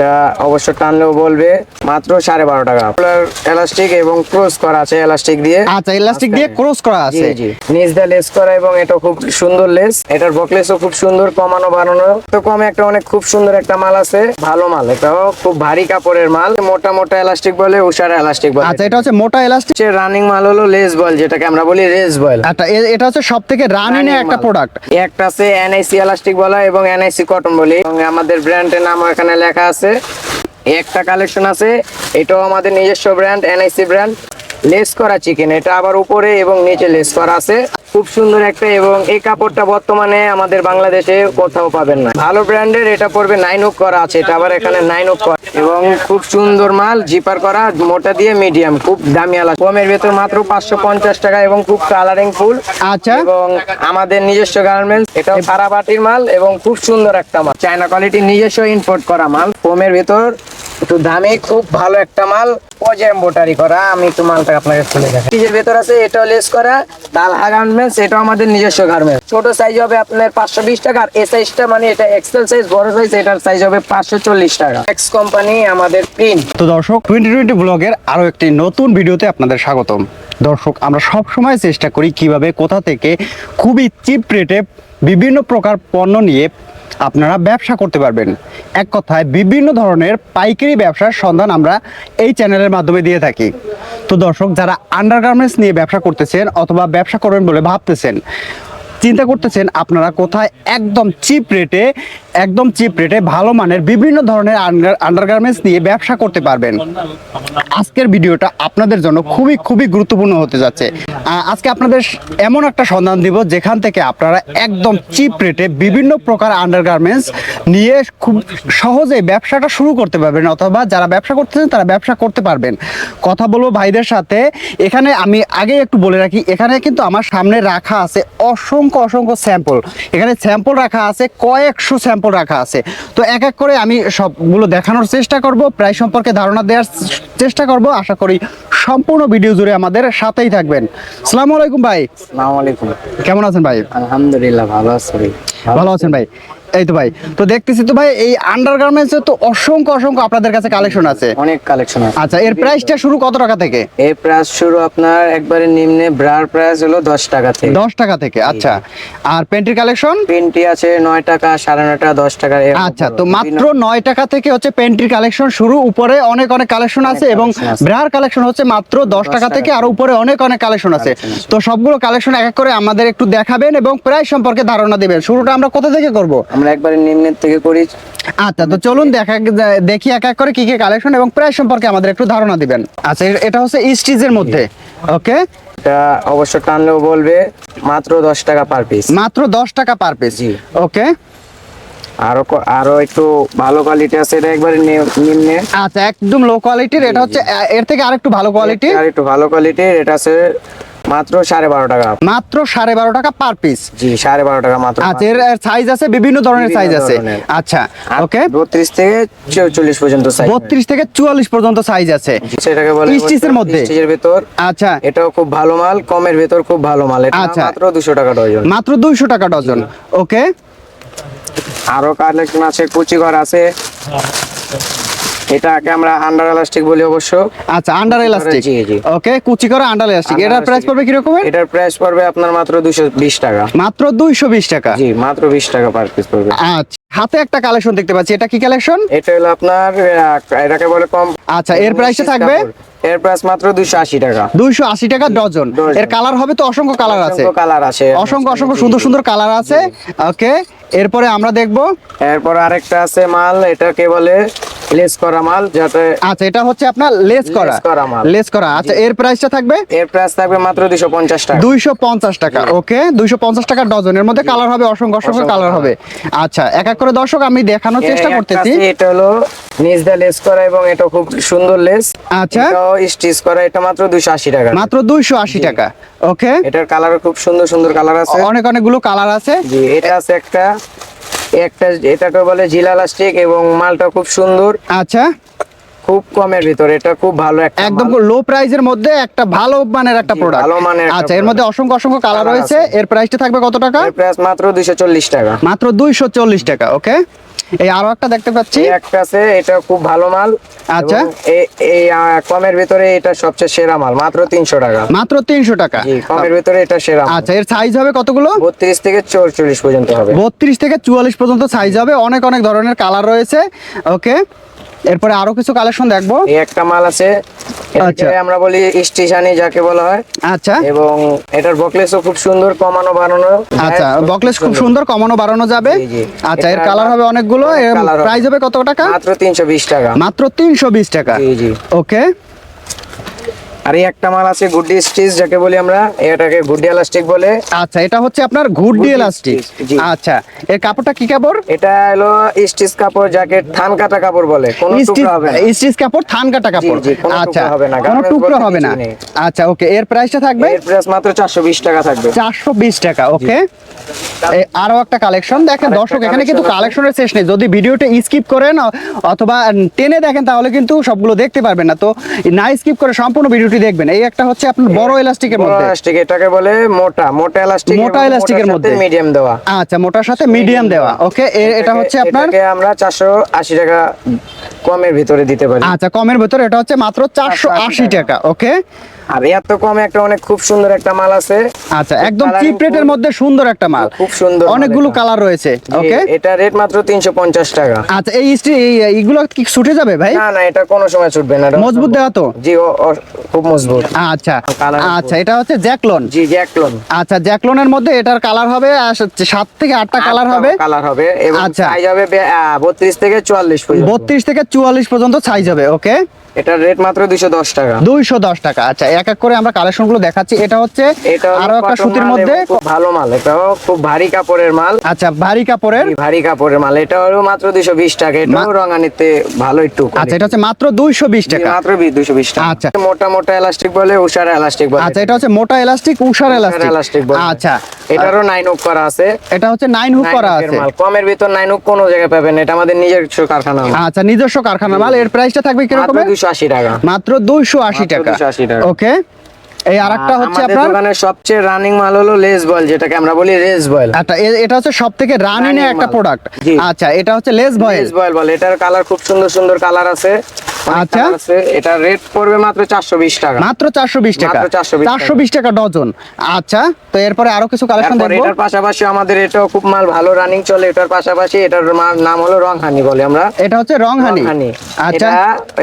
এটা অবশ্য টানলেও বলবে মাত্র সাড়ে বারো টাকা। এলাস্টিক এবং ক্রস করা আছে এলাস্টিক দিয়ে। আচ্ছা ইলাস্টিক দিয়ে ক্রস করা আছে। জি। নিচ দিয়ে লেস করা এবং এটা খুব সুন্দর লেস এটার বকলেসও খুব সুন্দর কমানো বানানো তো কমে একটা অনেক খুব সুন্দর একটা মাল আছে। ভালো মাল এটাও খুব ভারী কাপড়ের মাল। মোটা মোটা এলাস্টিক বলে উষার এলাস্টিক বলে। আচ্ছা এটা হচ্ছে মোটা ইলাস্টিক রানিং মাল হলো লেস বল যেটাকে আমরা বলি রেস বল আচ্ছা এটা হচ্ছে সব থেকে রানিং একটা প্রোডাক্ট একটা আছে এনআইসি এলাস্টিক বলা এবং এনআইসি কটন বলি। এবং আমাদের ব্র্যান্ডের নাম এখানে লেখা আছে। একটা কালেকশন আছে। এটাও আমাদের নিজস্ব ব্র্যান্ড এনআইসি ব্র্যান্ড লেস করা চিকেন এটা আবার উপরে এবং নিচে লেস করা আছে। খুব সুন্দর একটা এবং এই কাপড়টা বর্তমানে আমাদের বাংলাদেশে কোথাও পাবেন না। ভালো ব্র্যান্ডের এটা পড়বে নাইন ওক করা আছে এটা আবার এখানে নাইন ওক করা। এবং খুব সুন্দর মাল জিপার করা মোটা দিয়ে মিডিয়াম খুব দামি আলা কমের ভেতর মাত্র পাঁচশো পঞ্চাশ টাকা এবং খুব কালারিং ফুল আচ্ছা। এবং আমাদের নিজস্ব গার্মেন্টস এটা সারা বাটির মাল এবং খুব সুন্দর একটা মাল। চায়না কোয়ালিটি নিজস্ব ইম্পোর্ট করা মাল। ফোমের ভেতর একটু দামি খুব ভালো একটা মাল। পজে এম্বোটারি করা আমি একটু মালটা আপনাকে খুলে দেখাই নিজের ভেতর আছে লেস করা গার্মেন্টস আমাদের নিজস্ব গার্মেন্টস ছোট সাইজ হবে আপনার পাঁচশো বিশ টাকা, আর এ সাইজটা মানে এটা এক্সেল সাইজ বড় সাইজ এটার সাইজ হবে পাঁচশো চল্লিশ টাকা। এক্স কোম্পানি আমাদের প্রিন্ট তো দর্শক টোয়েন্টি টোয়েন্টি ব্লগের আরও একটি নতুন ভিডিওতে আপনাদের স্বাগতম। দর্শক, আমরা সব সময় চেষ্টা করি কীভাবে, কোথা থেকে খুবই চিপ রেটে বিভিন্ন প্রকার পণ্য নিয়ে আপনারা ব্যবসা করতে পারবেন। এক কথায় বিভিন্ন ধরনের পাইকারি ব্যবসার সন্ধান আমরা এই চ্যানেলের মাধ্যমে দিয়ে থাকি। তো দর্শক, যারা আন্ডারগার্মেন্টস নিয়ে ব্যবসা করতেছেন অথবা ব্যবসা করবেন বলে ভাবতেছেন, চিন্তা করতেছেন আপনারা কোথায় একদম চিপ রেটে একদম চিপ রেটে ভালো মানের বিভিন্ন ধরনের আন্ডারগার্মেন্টস নিয়ে ব্যবসা করতে পারবেন। আজকের ভিডিওটা আপনাদের জন্য খুবই খুবই গুরুত্বপূর্ণ হতে যাচ্ছে। আজকে আপনাদের এমন একটা সন্ধান দিব, যেখান থেকে আপনারা একদম চিপ রেটে বিভিন্ন প্রকার আন্ডারগার্মেন্টস নিয়ে খুব সহজে ব্যবসাটা শুরু করতে পারবেন, অথবা যারা ব্যবসা করতেছেন তারা ব্যবসা করতে পারবেন। কথা বলব ভাইদের সাথে। এখানে আমি আগে একটু বলে রাখি, এখানে কিন্তু আমার সামনে রাখা আছে অসংখ্য অসংখ্য স্যাম্পল এখানে স্যাম্পল রাখা আছে, কয়েকশো স্যাম্পল রাখা আছে। তো এক এক করে আমি সবগুলো দেখানোর চেষ্টা করব, প্রায় সম্পর্কে ধারণা দেওয়ার চেষ্টা করব। আশা করি সম্পূর্ণ ভিডিও জুড়ে আমাদের সাথেই থাকবেন। আসসালামু আলাইকুম ভাই। আসসালামু আলাইকুম। কেমন আছেন ভাই? আলহামদুলিল্লাহ ভালো আছি। ভালো আছেন ভাই। এই তো ভাই তো দেখতেছি তো ভাই এই আন্ডারগার্মেন্টস তো অসংখ্য অসংখ্য আপনাদের কাছে কালেকশন আছে। অনেক কালেকশন আছে। আচ্ছা এর প্রাইসটা শুরু কত টাকা থেকে? এই প্রাইস শুরু আপনার একবারে নিম্নে ব্রার প্রাইস হলো দশ টাকা থেকে। দশ টাকা থেকে আচ্ছা। আর প্যান্টির কালেকশন পেন্টি আছে নয় টাকা সাড়ে নয় টাকা দশ টাকা আচ্ছা তো মাত্র নয় টাকা থেকে হচ্ছে প্যান্টির কালেকশন শুরু উপরে অনেক অনেক কালেকশন আছে এবং ব্রার কালেকশন হচ্ছে মাত্র দশ টাকা টাকা থেকে আর উপরে অনেক অনেক কালেকশন আছে। তো সবগুলো কালেকশন এক এক করে আমাদের একটু দেখাবেন এবং প্রাইস সম্পর্কে ধারণা দেবেন। শুরুটা আমরা কোথা থেকে করব? আমরা একবারে নিম্নের থেকে করি। আচ্ছা তো চলুন দেখা দেখি এক এক করে কি কি কালেকশন এবং প্রাইস সম্পর্কে আমাদের একটু ধারণা দিবেন। আচ্ছা এটা হচ্ছে স্টিজের মধ্যে। ওকে এটা অবশ্য টানলেও বলবে মাত্র দশ টাকা পার পিস মাত্র দশ টাকা পার পিস জি। ওকে আরও আরও একটু ভালো কোয়ালিটি আছে এটা একবারে নিম্নে। আচ্ছা একদম লো কোয়ালিটির এটা হচ্ছে এর থেকে আরেকটু ভালো কোয়ালিটি আর একটু ভালো কোয়ালিটির এটা আছে মাত্র সাড়ে বারো টাকা। মাত্র সাড়ে বারো টাকা পার পিস জি সাড়ে বারো টাকা মাত্র আচ্ছা এর সাইজ আছে বিভিন্ন ধরনের সাইজ আছে। আচ্ছা ওকে বত্রিশ থেকে চল্লিশ পর্যন্ত সাইজ বত্রিশ থেকে চুয়াল্লিশ পর্যন্ত সাইজ আছে। সেটাকে বলে স্টিচের মধ্যে? স্টিচের ভেতর। আচ্ছা। এটাও খুব ভালো মাল কমের ভেতর খুব ভালো মাল। এটা আচ্ছা। মাত্র দুশো টাকা ডজন মাত্র দুইশো টাকা ডজন ওকে আরও কালেকশন আছে কুচি ঘর আছে। এটাকে আমরা আন্ডার এলাস্টিক বলি অবশ্য। আচ্ছা আন্ডার জি। ওকে কুচি করা আন্ডার Under এটার প্রাইস। পড়বে কীরকম এটার প্রাইস পড়বে আপনার মাত্র দুশো বিশ টাকা। মাত্র দুইশো বিশ টাকা? জি মাত্র বিশ টাকা পার পিস পড়বে। আচ্ছা হাতে একটা কালেকশন দেখতে পাচ্ছি। এটা কি কালেকশন এটা হলো আপনার এটাকে বলে কম আচ্ছা, এর price টা থাকবে? এর প্রাইস মাত্র দুশো আশি টাকা। দুইশো আশি টাকা ডজন। এর কালার হবে তো অসংখ্য কালার আছে। কালার আছে। অসংখ্য অসংখ্য সুন্দর সুন্দর কালার আছে। ওকে এরপরে আমরা দেখব। এরপর আরেকটা আছে মাল। এটাকে বলে লেস করা মাল যাতে আচ্ছা এটা হচ্ছে আপনার লেস করা। করা মাল। লেস করা। আচ্ছা এর প্রাইসটা থাকবে? এর প্রাইস থাকবে মাত্র দুশো পঞ্চাশ টাকা। দুইশো পঞ্চাশ টাকা ওকে? দুইশো পঞ্চাশ টাকা ডজন। এর মধ্যে কালার হবে অসংখ্য অসংখ্য কালার হবে। আচ্ছা এক এক করে দর্শক আমি দেখানোর চেষ্টা করতেছি। এটা হলো নিচ দা লেস করা এবং এটা খুব সুন্দর লেস। আচ্ছা। স্টিচ করা এটা মাত্র দুশো আশি টাকা। মাত্র দুইশো আশি টাকা ওকে? এটার কালার খুব সুন্দর সুন্দর কালার আছে। অনেক অনেকগুলো কালার আছে। জি এটা আছে একটা একটা এটাকে বলে জিলা লাস্টিক এবং মালটা খুব সুন্দর। আচ্ছা। খুব কমের ভিতরে এটা খুব ভালো একটা একদম। লো প্রাইজের মধ্যে একটা ভালো মানের একটা প্রোডাক্ট ভালো মানের আচ্ছা এর মধ্যে অসংখ্য অসংখ্য কালার রয়েছে। এর প্রাইসটা থাকবে কত টাকা? এর প্রাইস মাত্র দুইশো চল্লিশ টাকা। মাত্র দুইশো চল্লিশ টাকা ওকে এই আরও একটা দেখতে পাচ্ছি। একটা আছে এটা খুব ভালো মাল। আচ্ছা। এই কমের ভিতরে এটা সবচেয়ে সেরা মাল মাত্র তিনশো টাকা। মাত্র তিনশো টাকা। জি কমের ভিতরে এটা সেরা আচ্ছা এর সাইজ হবে কতগুলো? বত্রিশ থেকে চৌচল্লিশ পর্যন্ত হবে। বত্রিশ থেকে চুয়াল্লিশ পর্যন্ত সাইজ হবে। অনেক অনেক ধরনের কালার রয়েছে ওকে এরপরে আরও কিছু কালেকশন দেখব। এই একটা মাল আছে আচ্ছা। আমরা বলি স্টেশনি যাকে বলা হয়। আচ্ছা। এবং এটার বকলেসও খুব সুন্দর কমানো বানানো আচ্ছা বকলেস খুব সুন্দর। কমানো বাড়ানো যাবে। আচ্ছা এর কালার হবে অনেকগুলো এর। প্রাইস হবে কত টাকা? মাত্র তিনশো বিশ টাকা। মাত্র তিনশো বিশ টাকা। জি জি। ওকে আর এই একটা মাল আছে গুড্ডি স্টিচ যাকে বলি আমরা এটাকে গুড্ডি এলাস্টিক বলে। আচ্ছা এটা হচ্ছে আপনার এলাস্টিক। আচ্ছা এর কাপড়টা কি কাপড়? এটা হলো স্টিচ কাপড় যাকে থান কাটা কাপড় বলে কোনো টুকরা হবে না। স্টিচ কাপড় থান কাটা কাপড়। আচ্ছা হবে না, কোনো টুকরো হবে না। আচ্ছা ওকে এর প্রাইসটা থাকবে? এর প্রাইস মাত্র চারশো বিশ টাকা থাকবে। চারশো বিশ টাকা ওকে। আরও একটা কালেকশন দেখেন দর্শক এখানে কিন্তু কালেকশনের শেষ নেই। যদি ভিডিওটা স্কিপ করেন অথবা টেনে দেখেন তাহলে কিন্তু সবগুলো দেখতে পারবেন না। তো না স্কিপ করে সম্পূর্ণ ভিডিওটি দেখবেন এই একটা হচ্ছে আপনার বড় এলাস্টিকের মধ্যে। এলাস্টিক এটাকে বলে মোটা মোটা এলাস্টিক মোটা এলাস্টিকের মধ্যে। মিডিয়াম দেওয়া। আচ্ছা মোটার সাথে মিডিয়াম দেওয়া। ওকে এটা হচ্ছে আপনার আমরা চারশো আশি টাকা কমের ভিতরে দিতে পারি। আচ্ছা কমের ভেতরে এটা হচ্ছে মাত্র চারশো আশি 480 টাকা। ওকে আর এত কমে একটা অনেক খুব সুন্দর একটা মাল আছে। আচ্ছা একদম চিপ রেটের মধ্যে সুন্দর একটা মাল। খুব সুন্দর অনেকগুলো কালার রয়েছে ওকে এটা রেট মাত্র তিনশো পঞ্চাশ টাকা। আচ্ছা এই এইগুলো কি ছুটে যাবে ভাই? না না এটা কোনো সময় ছুটবে না মজবুত দেওয়া তো? জি ও- ও- খুব মজবুত। আচ্ছা আচ্ছা এটা হচ্ছে জ্যাকলন। জি জ্যাকলন। আচ্ছা জ্যাকলনের মধ্যে এটার কালার হবে সাত থেকে আটটা কালার হবে। কালার হবে এবং আচ্ছা। সাইজ হবে থেকে চুয়াল্লিশ পর্যন্ত। বত্রিশ থেকে চুয়াল্লিশ পর্যন্ত সাইজ হবে ওকে এটার রেট মাত্র দুইশো দশ টাকা। দুইশো দশ টাকা আচ্ছা এক এক করে আমরা কালেকশনগুলো দেখাচ্ছি। এটা হচ্ছে আরও একটা সুতির মধ্যে ভালো মাল। এটাও খুব ভারী কাপড়ের মাল। আচ্ছা ভারী কাপড়ের? ভারী কাপড়ের মাল। এটা হলো মাত্র দুইশো বিশ টাকা। এটাও রঙানিতে ভালো একটু আচ্ছা এটা হচ্ছে মাত্র দুইশো বিশ জি, টাকা। মাত্র দুইশো বিশ টাকা। আচ্ছা। মোটা মোটা এলাস্টিক বলে উষার এলাস্টিক বলে। আচ্ছা এটা হচ্ছে মোটা এলাস্টিক উষার উষার এলাস্টিক বলে। আচ্ছা এটারও নাইন হুক করা আছে। এটা হচ্ছে নাইন হুক করা আছে। কমের ভিতর নাইন হুক কোনো জায়গায় পাবেন এটা আমাদের নিজস্ব কারখানা আচ্ছা নিজস্ব কারখানা মাল। এর প্রাইসটা থাকবে কীরকম দুশো আশি টাকা। মাত্র দুইশো আশি মাত্র টাকা। 280 টাকা। ওকে এই আরেকটা হচ্ছে আপনার? দোকানের সবচেয়ে রানিং মাল হলো লেস বয়েল যেটাকে আমরা বলি রেস বয়েল আচ্ছা এটা হচ্ছে সব থেকে রানিং একটা প্রোডাক্ট আচ্ছা এটা হচ্ছে লেস ভয়েল লেস বয়েল বলে। এটার কালার খুব সুন্দর সুন্দর কালার আছে। আচ্ছা। এটা রেট পড়বে মাত্র চারশো বিশ টাকা। মাত্র চারশো বিশ টাকা। 420 টাকা। ডজন। আচ্ছা তো এরপরে আরও কিছু কালেকশন দেখব। এটার পাশাপাশি আমাদের এটাও খুব মাল ভালো রানিং চলে। এটার পাশাপাশি এটার নাম হলো রংহানি বলে আমরা। এটা হচ্ছে রংহানি। আচ্ছা।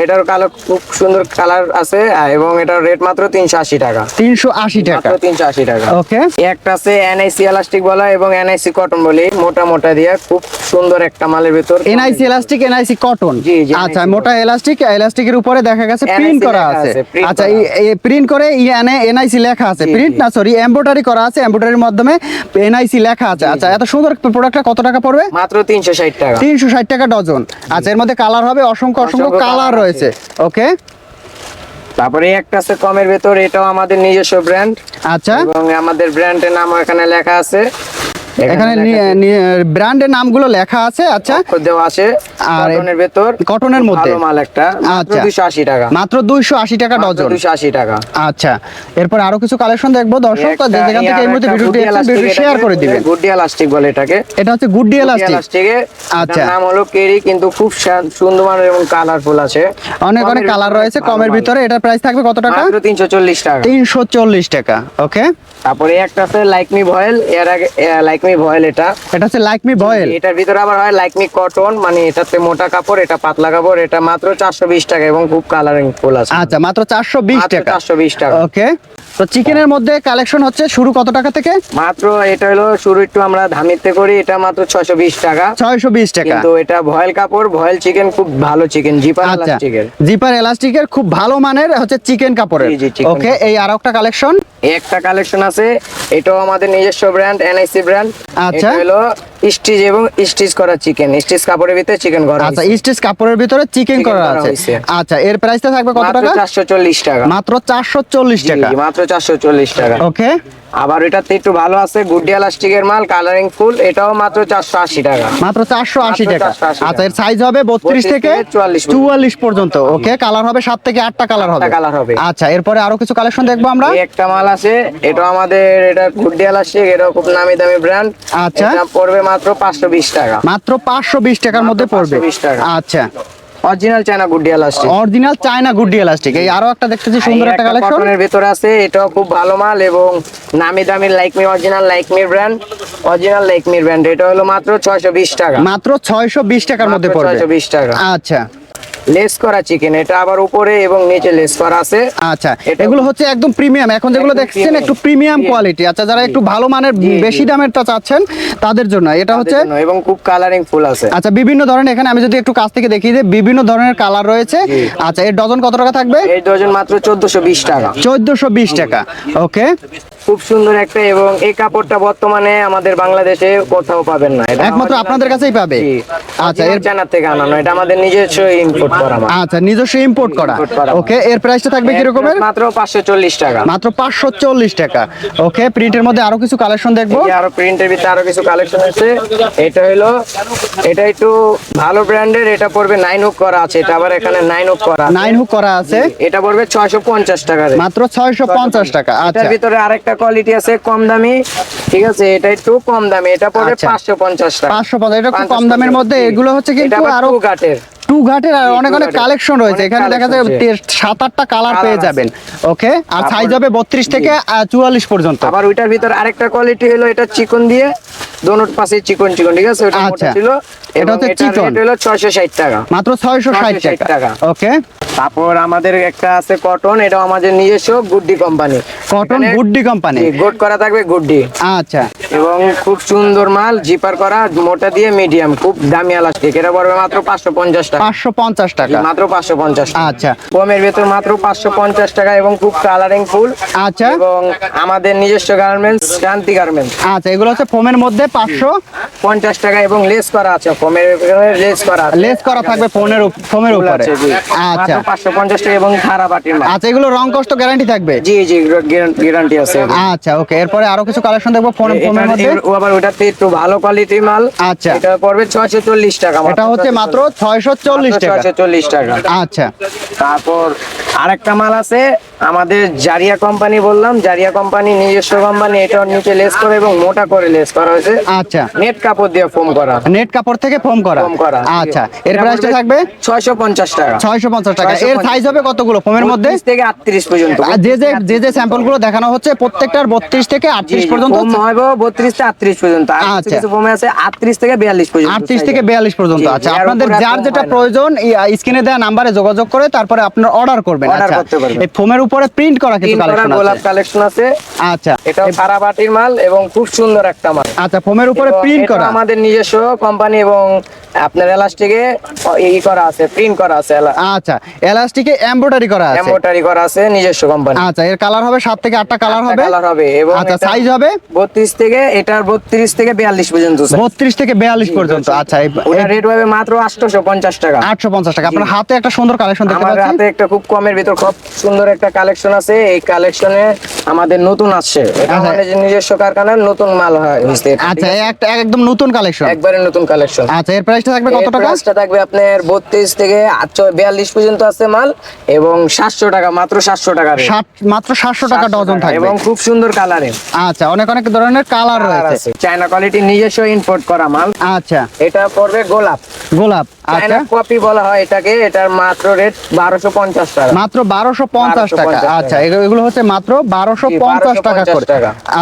এটার খুব সুন্দর কালার আছে এবং এটার রেট মাত্র তিনশো আশি টাকা। তিনশো আশি টাকা। মাত্র তিনশো আশি টাকা। ওকে। একটা আছে এনআইসি এলাস্টিক বলা এবং এনআইসি কটন বলি। মোটা মোটা দিয়ে খুব সুন্দর একটা মালের ভিতর। এনআইসি এলাস্টিক এনআইসি কটন জি, জি, আচ্ছা মোটা এলাস্টিক এলাস্টিকের উপরে দেখা গেছে প্রিন্ট করা আছে। আচ্ছা এই প্রিন্ট করে এনআইসি লেখা আছে। প্রিন্ট না সরি এমব্রয়ডারি করা আছে এমব্রয়ডারির মাধ্যমে এনআইসি লেখা আছে। আচ্ছা এত সুন্দর প্রোডাক্টটা কত টাকা পড়বে? মাত্র তিনশো ষাট টাকা। তিনশো ষাট টাকা ডজন। আচ্ছা এর মধ্যে কালার হবে অসংখ্য অসংখ্য কালার রয়েছে। ওকে তারপরে একটা আছে কমের ভেতর এটাও আমাদের নিজস্ব ব্র্যান্ড আচ্ছা। এবং আমাদের ব্র্যান্ডের নাম এখানে লেখা আছে। এখানে ব্র্যান্ডের নামগুলো লেখা আছে আচ্ছা। দেওয়া আছে আর কটনের ভেতর কটনের মধ্যে। মাল একটা আচ্ছা। দুশো আশি টাকা। মাত্র দুইশো আশি টাকা ডজন। দুশো আশি টাকা। আচ্ছা। এরপর আরও কিছু কালেকশন দেখব। দর্শক যে যেখান থেকে এই মুহূর্তে ভিডিওটি ভিডিও শেয়ার করে দিবেন। বলে এটাকে। এটা হচ্ছে আচ্ছা। নাম হলো কেরি কিন্তু খুব সুন্দর এবং কালারফুল আছে। অনেক অনেক কালার রয়েছে। কমের ভিতরে এটার প্রাইস থাকবে কত টাকা? মাত্র তিনশো চল্লিশ টাকা। তিনশো চল্লিশ টাকা ওকে তারপরে একটা আছে লাইকমি ভয়েল এর আগে লাইকমি ভয়েল এটা। এটা হচ্ছে লাইকমি ভয়েল বয়েল এটার ভিতরে আবার হয় লাইকমি কটন মানে এটাতে মোটা কাপড় এটা পাতলা কাপড় এটা মাত্র চারশো বিশ টাকা এবং খুব কালারিং ফুল আছে। আচ্ছা মাত্র চারশো বিশ টাকা। 420 টাকা। ওকে তো চিকেনের মধ্যে কালেকশন হচ্ছে শুরু কত টাকা থেকে? মাত্র এটা হলো শুরু একটু আমরা ধামিতে করি এটা মাত্র ছশো বিশ টাকা। ছয়শো বিশ টাকা। কিন্তু এটা ভয়েল কাপড় ভয়েল চিকেন খুব ভালো চিকেন জিপার আচ্ছা চিকেন জিপার এলাস্টিকের খুব ভালো মানের হচ্ছে চিকেন কাপড়ের। ওকে এই আর একটা কালেকশন একটা কালেকশন আছে এটাও আমাদের নিজস্ব ব্র্যান্ড এনআইসি ব্র্যান্ড আচ্ছা। এটা হলো স্টিচ এবং স্টিচ করা চিকেন স্টিচ কাপড়ের ভিতরে চিকেন করা আচ্ছা। স্টিচ কাপড়ের ভিতরে চিকেন করা আছে। আচ্ছা এর প্রাইসটা থাকবে কত টাকা? চারশো চল্লিশ টাকা। মাত্র চারশো চল্লিশ জি, টাকা। মাত্র চারশো চল্লিশ টাকা। ওকে। আবার এটাতে একটু ভালো আছে গুড্ডি এলাস্টিকের মাল কালারিং ফুল এটাও মাত্র চারশো আশি টাকা। মাত্র চারশো আশি টাকা। আচ্ছা এর সাইজ হবে বত্রিশ 32 থেকে থেকে 44 পর্যন্ত। চুয়াল্লিশ পর্যন্ত ওকে কালার হবে সাত থেকে আটটা কালার হবে। কালার হবে। আচ্ছা এরপরে আরও কিছু কালেকশন দেখব আমরা? একটা মাল আছে এটা আমাদের এটা গুড্ডি এলাস্টিক এটাও খুব নামি দামি ব্র্যান্ড আচ্ছা। এটা পড়বে মাত্র পাঁচশো বিশ টাকা। মাত্র পাঁচশো বিশ টাকার মধ্যে পড়বে। 520 টাকা। আচ্ছা। Original China Guddi elastic original China Guddi elastic এই আরও একটা দেখতেছি সুন্দর একটা কালেকশন কটনের ভিতরে আছে এটাও খুব ভালো মাল এবং নামি দামি like me original like me brand original লাইকমির brand এটা হলো মাত্র ছয়শো বিশ টাকা। মাত্র ছয়শো বিশ টাকার মধ্যে পড়বে। 620 টাকা। আচ্ছা। লেস করা চিকেন এটা আবার উপরে এবং নিচে লেস করা আছে। আচ্ছা এগুলো হচ্ছে একদম প্রিমিয়াম এখন যেগুলো দেখছেন একটু প্রিমিয়াম কোয়ালিটি আচ্ছা যারা একটু ভালো মানের। বেশি দামেরটা চাচ্ছেন তাদের জন্য। এটা হচ্ছে এবং খুব কালারিং ফুল আছে। আচ্ছা বিভিন্ন ধরনের এখানে আমি যদি একটু কাছ থেকে দেখি যে বিভিন্ন ধরনের কালার রয়েছে। আচ্ছা এর ডজন কত টাকা থাকবে? এই ডজন মাত্র চোদ্দশো বিশ টাকা। চোদ্দশো বিশ টাকা। ওকে। খুব সুন্দর একটা এবং এই কাপড়টা বর্তমানে আমাদের বাংলাদেশে কোথাও পাবেন না। একমাত্র আপনাদের কাছেই পাবে। আচ্ছা এর চায়না থেকে আনানো এটা আমাদের নিজস্ব ইম্পোর্ট করা আচ্ছা নিজস্ব ইম্পোর্ট করা। ওকে এর প্রাইসটা থাকবে কি রকমের মাত্র পাঁচশো চল্লিশ টাকা। মাত্র পাঁচশো চল্লিশ টাকা। ওকে প্রিন্টের মধ্যে আরও কিছু কালেকশন দেখব? এই আরও প্রিন্টের ভিতরে আরও কিছু কালেকশন আছে এটা হলো এটা একটু ভালো ব্র্যান্ডের এটা পড়বে নাইন হুক করা আছে। এটা আবার এখানে নাইন হুক করা। নাইন হুক করা আছে। এটা পড়বে ছয়শো পঞ্চাশ টাকা রে। মাত্র ছয়শো পঞ্চাশ টাকা আচ্ছা এটার ভিতরে আরেকটা কোয়ালিটি আছে কম দামি। ঠিক আছে এটা একটু কম দামি। এটা পড়বে আচ্ছা। পাঁচশো পঞ্চাশ টাকা। পাঁচশো পঞ্চাশ এটা খুব কম দামের মধ্যে। এগুলো হচ্ছে কিন্তু আরও two টু ঘাটের আর অনেক অনেক কালেকশন রয়েছে। এখানে দেখা যায় সাত আটটা কালার পেয়ে যাবেন। ওকে আর সাইজ হবে বত্রিশ থেকে চুয়াল্লিশ পর্যন্ত। আবার ওইটার ভিতরে আরেকটা কোয়ালিটি হলো এটা চিকন দিয়ে দোনোট পাশে চিকন চিকন ঠিক আছে? ওটা আচ্ছা। ছিল। এটা হচ্ছে চিকন। রেট হলো ছয়শো ষাট টাকা। মাত্র ছয়শো ষাট 660 টাকা। টাকা। ওকে তারপর আমাদের একটা আছে কটন এটা আমাদের নিজস্ব Guddi company cotton Guddi company goat করা থাকবে গুড্ডি। আচ্ছা। এবং খুব সুন্দর মাল জিপার করা মোটা দিয়ে মিডিয়াম খুব দামি এলাস্টিক এটা পড়বে মাত্র পাঁচশো পঞ্চাশ টাকা। পাঁচশো পঞ্চাশ টাকা। মাত্র পাঁচশো পঞ্চাশ আচ্ছা। কমের ভেতর মাত্র পাঁচশো পঞ্চাশ টাকা এবং খুব কালারিং ফুল আচ্ছা। এবং আমাদের নিজস্ব গার্মেন্টস শান্তি গার্মেন্টস আচ্ছা এগুলো হচ্ছে ফোমের মধ্যে পাঁচশো পঞ্চাশ টাকা এবং লেস করা আছে। ফোমের লেস করা লেস করা থাকবে ফোনের ফোমের উপরে। আচ্ছা। পাঁচশো পঞ্চাশ টাকা এবং খারাপ আটির মাল। আচ্ছা এগুলো রং কষ্ট গ্যারান্টি থাকবে? জি জি গ্যারান্টি আছে আচ্ছা ওকে এরপরে আরও কিছু কালেকশন দেখব ফোন ফোনের মধ্যে? ও আবার ওটাতে একটু ভালো কোয়ালিটির মাল। আচ্ছা। এটা পড়বে ছয়শো চল্লিশ টাকা এটা হচ্ছে মাত্র ছয়শো চল্লিশ টাকা। ছয়শো চল্লিশ টাকা। আচ্ছা। তারপর আরেকটা মাল আছে আমাদের জারিয়া কোম্পানি বললাম। জারিয়া কোম্পানি নিজস্ব কোম্পানি এটা নিচে লেস করে এবং মোটা করে লেস করা হয়েছে। আচ্ছা। নেট কাপড় দিয়ে ফোম করা। নেট কাপড় থেকে ফোম করা। ফোম করা। আচ্ছা এর প্রাইসটা থাকবে? ছয়শো পঞ্চাশ টাকা। ছয়শো পঞ্চাশ টাকা। এর সাইজ হবে কতগুলো? ফোমের মধ্যে? থেকে আটত্রিশ পর্যন্ত। যে যে যে যে স্যাম্পলগুলো দেখানো হচ্ছে প্রত্যেকটার বত্রিশ থেকে আটত্রিশ পর্যন্ত ফোম হবে বত্রিশ থেকে আটত্রিশ পর্যন্ত। আর কিছু আচ্ছা। ফোমে আছে আটত্রিশ থেকে বিয়াল্লিশ পর্যন্ত আটত্রিশ size থেকে আছে। বিয়াল্লিশ পর্যন্ত আচ্ছা। আপনাদের যার যেটা প্রয়োজন স্ক্রিনে দেওয়া নাম্বারে যোগাযোগ করে তারপরে আপনার অর্ডার করবেন। আচ্ছা। এই ফোমের উপরে প্রিন্ট করা কিছু কালেকশন গোলাপ কালেকশন আছে। আচ্ছা। এটা সারা বাটির মাল এবং খুব সুন্দর একটা মাল। আচ্ছা ফোমের উপরে প্রিন্ট করা। আমাদের নিজস্ব কোম্পানি এবং আপনার এলাস্টিকে ই করা আছে প্রিন্ট করা আছে আচ্ছা। এলাস্টিকে এমব্রয়ডারি করা আছে। এমব্রয়ডারি করা আছে নিজস্ব কোম্পানি আচ্ছা এর কালার হবে সাত থেকে আটটা কালার হবে? কালার হবে এবং আচ্ছা সাইজ হবে? বত্রিশ থেকে এটার বত্রিশ থেকে বিয়াল্লিশ পর্যন্ত size। বত্রিশ থেকে বিয়াল্লিশ পর্যন্ত আচ্ছা ওটা রেট হবে মাত্র আটশোশো পঞ্চাশ টাকা। আটশো পঞ্চাশ টাকা আপনার হাতে একটা সুন্দর কালেকশন দেখতে আমার হাতে একটা খুব কমের ভিতর খুব সুন্দর একটা কালেকশন আছে। এই কালেকশনে আমাদের নতুন আসছে। এটা আচ্ছা। আমাদের নিজস্ব কারখানার নতুন মাল হয় আচ্ছা একটা একদম নতুন কালেকশন একবারে নতুন কালেকশন আচ্ছা এর প্রাইসটা থাকবে কত টাকা? price টা থাকবে আপনার বত্রিশ থেকে বিয়াল্লিশ পর্যন্ত আছে মাল এবং সাতশো টাকা মাত্র সাতশো টাকা মাত্র সাতশো টাকা ডজন থাকবে। এবং খুব সুন্দর কালারে আচ্ছা অনেক অনেক ধরনের কালার রয়েছে। চায়না কোয়ালিটি নিজস্ব ইম্পোর্ট করা মাল। আচ্ছা। এটা পড়বে গোলাপ। গোলাপ আচ্ছা। কপি বলা হয় এটাকে এটার মাত্র রেট বারোশো পঞ্চাশ টাকা। মাত্র বারোশো পঞ্চাশ টাকা। 1250 টাকা। আচ্ছা এগুলো হচ্ছে মাত্র বারোশো জি, পঞ্চাশ টাকা করে।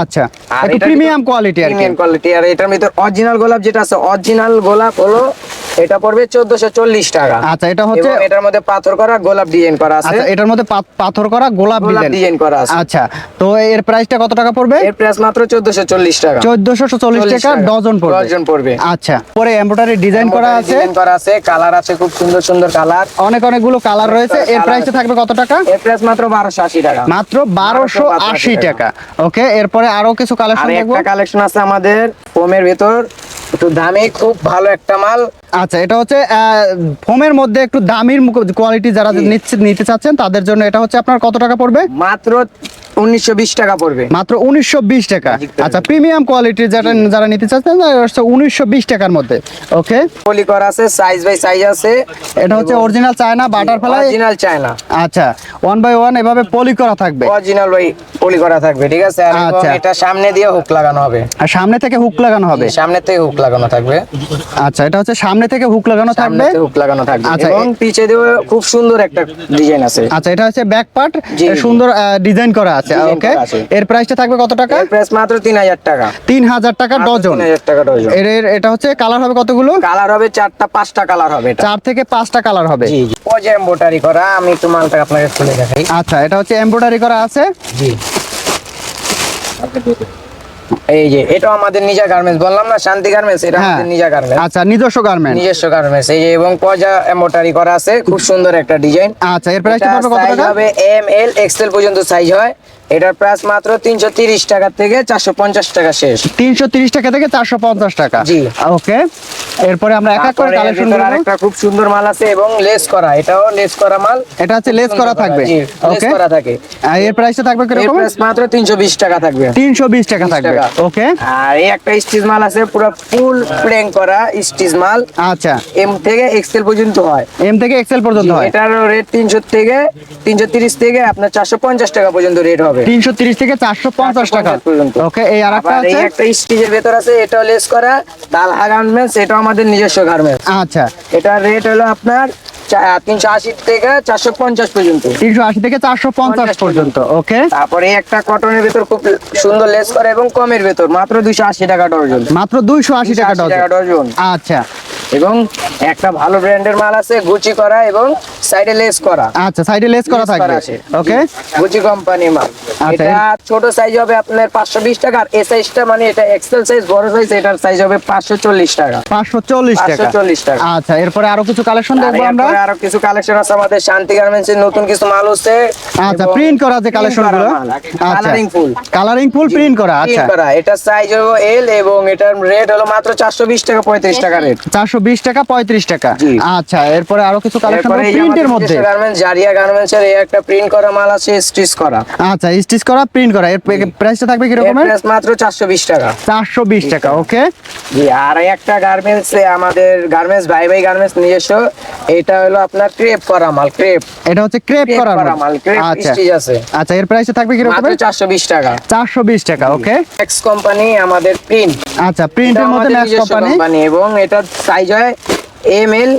আচ্ছা একটু প্রিমিয়াম কোয়ালিটি আর কি। প্রিমিয়াম কোয়ালিটি আর এটার ভিতর অরিজিনাল গোলাপ যেটা আছে অরিজিনাল গোলাপ হলো এটা পড়বে চোদ্দশো চল্লিশ টাকা। আচ্ছা এটা হচ্ছে এটার মধ্যে পাথর করা গোলাপ ডিজাইন করা আছে। আচ্ছা এটার মধ্যে পাথর করা গোলাপ ডিজাইন করা আছে। আচ্ছা তো এর প্রাইসটা কত টাকা পড়বে? এর প্রাইস মাত্র চোদ্দশো চল্লিশ টাকা। চোদ্দশো চল্লিশ টাকা টাকা। ডজন পড়বে। ডজন পড়বে। আচ্ছা পরে এমব্রয়ডারি ডিজাইন করা আছে। ডিজাইন করা আছে কালার আছে খুব সুন্দর সুন্দর কালার অনেক অনেকগুলো কালার রয়েছে। এর প্রাইসটা থাকবে কত টাকা? এর প্রাইস মাত্র বারোশো আশি টাকা। মাত্র বারোশো আশি টাকা। ওকে এরপরে আরও কিছু কালেকশন দেখব। একটা কালেকশন আছে আমাদের ফোমের ভেতর। একটু দামি খুব ভালো একটা মাল। আচ্ছা এটা হচ্ছে ফোমের মধ্যে একটু দামির কোয়ালিটি যারা নিচ্ছে নিতে চাচ্ছেন তাদের জন্য এটা হচ্ছে আপনার কত টাকা পড়বে? মাত্র উনিশশো বিশ টাকা পড়বে। মাত্র উনিশশো বিশ টাকা। আচ্ছা প্রিমিয়াম কোয়ালিটির যেটা যারা নিতে চাচ্ছেন উনিশশো বিশ টাকার মধ্যে। ওকে পলি আছে সাইজ বাই সাইজ আছে। এটা হচ্ছে original China butterfly original China আচ্ছা ওয়ান বাই ওয়ান এভাবে পলি করা থাকবে। অরিজিনাল ওই পলি করা থাকবে ঠিক আছে? আর আচ্ছা। এটা সামনে দিয়ে হুক লাগানো হবে। আর সামনে থেকে হুক লাগানো হবে? সামনে থেকে হুক লাগানো থাকবে। আচ্ছা এটা হচ্ছে সামনে থেকে হুক লাগানো থাকবে। হুক লাগানো থাকবে। এবং পিছে দিয়ে খুব সুন্দর একটা ডিজাইন আছে। আচ্ছা এটা হচ্ছে ব্যাক পার্ট। সুন্দর ডিজাইন করা আছে। Design ওকে এর প্রাইসটা থাকবে কত টাকা? প্রাইস মাত্র তিন হাজার টাকা। তিন হাজার টাকা ডজন তিন হাজার টাকা ডজন এর এটা হচ্ছে কালার হবে কতগুলো? কালার হবে চারটা পাঁচটা কালার হবে এটা। চার থেকে পাঁচটা কালার হবে। জি জি। এমব্রয়ডারি করা আমি একটু মালটা আপনাকে খুলে দেখাই। আচ্ছা এটা হচ্ছে এমব্রয়ডারি করা আছে। জি। এই যে এটা আমাদের নিজা গার্মেন্টস বললাম না শান্তি গার্মেন্টস এটা হ্যাঁ। আমাদের নিজা গার্মেন্টস আচ্ছা নিজস্ব গার্মেন্টস নিজস্ব গার্মেন্টস এই যে এবং পজা এমব্রয়ডারি করা আছে খুব সুন্দর একটা ডিজাইন আচ্ছা এর প্রাইস কত টাকা? হবে এম এল এক্সেল পর্যন্ত সাইজ হয়। এটার প্রাইস মাত্র তিনশো তিরিশ টাকা থেকে চারশো পঞ্চাশ টাকা শেষ। তিনশো তিরিশ টাকা থেকে চারশো পঞ্চাশ টাকা। জি। ওকে এরপরে আমরা এক এক করে কালেকশন করব আরেকটা খুব সুন্দর মাল আছে এবং লেস করা এটাও লেস করা মাল। এটা হচ্ছে লেস করা থাকবে। ওকে করা থাকে। আর এর প্রাইসটা থাকবে কীরকম? প্রাইস মাত্র তিনশো বিশ টাকা থাকবে। তিনশো বিশ টাকা থাকবে। ওকে আর এই একটা স্টিচ মাল আছে পুরো ফুল প্লেন করা স্টিচ মাল। আচ্ছা। এম থেকে এক্সেল পর্যন্ত হয়। এম থেকে এক্সেল পর্যন্ত হয়। এটার রেট তিনশো থেকে তিনশো তিরিশ থেকে আপনার চারশো পঞ্চাশ টাকা পর্যন্ত রেট হবে। তিনশো তিরিশ থেকে চারশো পঞ্চাশ টাকা। পর্যন্ত। ওকে এই আর একটা আবার এই আছে। একটা স্টিচের ভেতর আছে এটাও লেস করা। তালহা গার্মেন্টস এটাও আমাদের নিজস্ব গার্মেন্টস আচ্ছা। এটার রেট হলো আপনার তিনশো আশি থেকে চারশো পঞ্চাশ পর্যন্ত। তিনশো আশি থেকে চারশো পঞ্চাশ পর্যন্ত। ওকে তারপরে একটা কটনের ভেতর খুব সুন্দর লেস করে এবং কমের ভেতর মাত্র দুইশো আশি টাকা ডজন। মাত্র দুইশো আশি টাকা 280 টাকা ডজন। ডজন। আচ্ছা। এবং একটা ভালো ব্র্যান্ডের মাল আছে গুচি করা এবং সাইডে লেস করা। আচ্ছা সাইডে লেস করা থাকবে। ওকে গুচি কোম্পানি মাল। আচ্ছা। এটা ছোট সাইজ হবে আপনার পাঁচশো বিশ টাকা আর এই সাইজটা মানে এটা এক্সেল সাইজ বড় সাইজ এটার সাইজ হবে পাঁচশো চল্লিশ টাকা। পাঁচশো চল্লিশ টাকা। 540 টাকা। আচ্ছা এরপরে আরও কিছু কালেকশন দেখব আমরা? এরপরে আরও কিছু কালেকশন আছে আমাদের শান্তি গার্মেন্টস এর নতুন কিছু মাল আছে আচ্ছা প্রিন্ট করা যে কালেকশনগুলো? আচ্ছা। Colouring full colouring full print করা আচ্ছা। করা। এটা সাইজ হলো এল এবং এটার রেট হলো মাত্র চারশো বিশ টাকা পঁয়ত্রিশ টাকা রেট চারশো বিশ টাকা পঁয়ত্রিশ টাকা। আচ্ছা এরপরে আরও কিছু কালেকশন প্রিন্টের মধ্যে। জারিয়া গার্মেন্টস এর একটা প্রিন্ট করা মাল আছে স্টিচ করা। আচ্ছা স্টিচ করা প্রিন্ট করা। এর প্রাইসটা থাকবে কিরকমের? price মাত্র চারশো বিশ টাকা। চারশো বিশ টাকা ওকে জি আর একটা গার্মেন্টস আমাদের গার্মেন্টস ভাই ভাই গার্মেন্টস নিজস্ব এটা হলো আপনার ক্রেপ করা মাল ক্রেপ এটা হচ্ছে ক্রেপ করা মাল। ক্রেপ আচ্ছা। স্টিচ আছে। আচ্ছা এর প্রাইসটা থাকবে মাত্র কিরকমের? চারশো বিশ টাকা। চারশো বিশ টাকা ওকে এক্স কোম্পানি আমাদের প্রিন্ট আচ্ছা প্রিন্টের মধ্যে ম্যাক্স কোম্পানি এবং এটার সাইজ হয় M L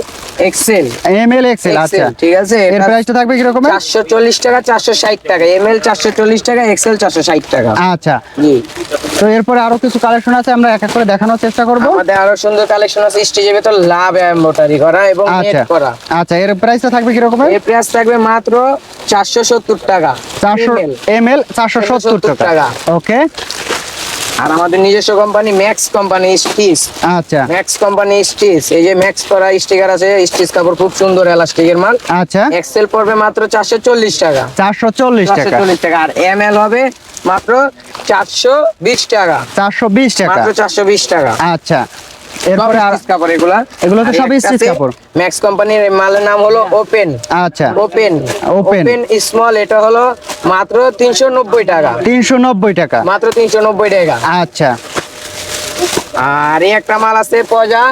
XL M L XL আচ্ছা। ঠিক আছে এর প্রাইসটা থাকবে কিরকমের? চারশো চল্লিশ টাকা চারশো ষাট টাকা। এম এল চারশো চল্লিশ টাকা এক্সেল চারশো ষাট টাকা। আচ্ছা। জি। তো এরপরে আরও কিছু কালেকশন আছে আমরা এক এক করে দেখানোর চেষ্টা করব। আমাদের আরও সুন্দর কালেকশন আছে স্টেজের ভেতর লাভ এমব্রয়ডারি করা এবং নেট আচ্ছা। করা। আচ্ছা এর প্রাইসটা থাকবে কিরকমের? এর প্রাইস থাকবে মাত্র চারশো সত্তর টাকা। চারশো ML এম এল চারশো সত্তর 470 টাকা। টাকা। ওকে আর আমাদের নিজস্ব কোম্পানি ম্যাক্স কোম্পানি স্টিচ আচ্ছা। ম্যাক্স কোম্পানি স্টিচ এই যে ম্যাক্স করা স্টিকার আছে স্টিচ কাপড় খুব সুন্দর এলাস্টিক এর মাল। আচ্ছা। এক্সেল পড়বে মাত্র চারশো চল্লিশ টাকা। চারশো চল্লিশ টাকা। চল্লিশ টাকা। আর এম এল হবে মাত্র চারশো বিশ টাকা। চারশো বিশ টাকা। মাত্র চারশো বিশ টাকা। আচ্ছা। এরপরে আর কাপড় এগুলা। এগুলো তো সবই স্টিচ কাপড়। ম্যাক্স কোম্পানির মালের নাম হলো ওপেন আচ্ছা। ওপেন ওপেন স্মল এটা হলো মাত্র তিনশো নব্বই টাকা। তিনশো নব্বই টাকা। মাত্র তিনশো নব্বই টাকা। আচ্ছা। আর এই একটা মাল আছে পজা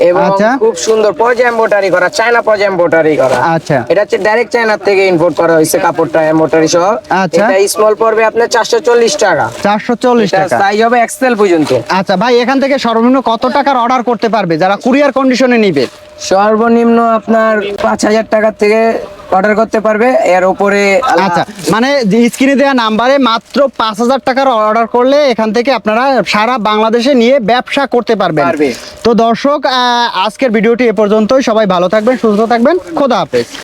এবং আচ্ছা। খুব সুন্দর পজা এম্বোটারি করা চায়না পজা এম্বোটারি করা। আচ্ছা। এটা হচ্ছে ডাইরেক্ট চায়না থেকে ইম্পোর্ট করা হয়েছে কাপড়টা এম্বোটারি সহ। আচ্ছা। এটা স্মল পড়বে আপনার চারশো চল্লিশ টাকা। চারশো চল্লিশ টাকা। সাইজ হবে এক্সেল পর্যন্ত। আচ্ছা ভাই এখান থেকে সর্বনিম্ন কত টাকার অর্ডার করতে পারবে? যারা কুরিয়ার কন্ডিশনে নিবে। সর্বনিম্ন আপনার পাঁচ হাজার টাকার থেকে অর্ডার করতে পারবে এর উপরে আচ্ছা মানে স্ক্রিনে দেওয়া নাম্বারে মাত্র পাঁচ হাজার টাকার অর্ডার করলে এখান থেকে আপনারা সারা বাংলাদেশে নিয়ে ব্যবসা করতে পারবেন। পারবে। তো দর্শক আহ, আজকের ভিডিওটি এ পর্যন্তই। সবাই ভালো থাকবেন সুস্থ থাকবেন। খোদা হাফেজ।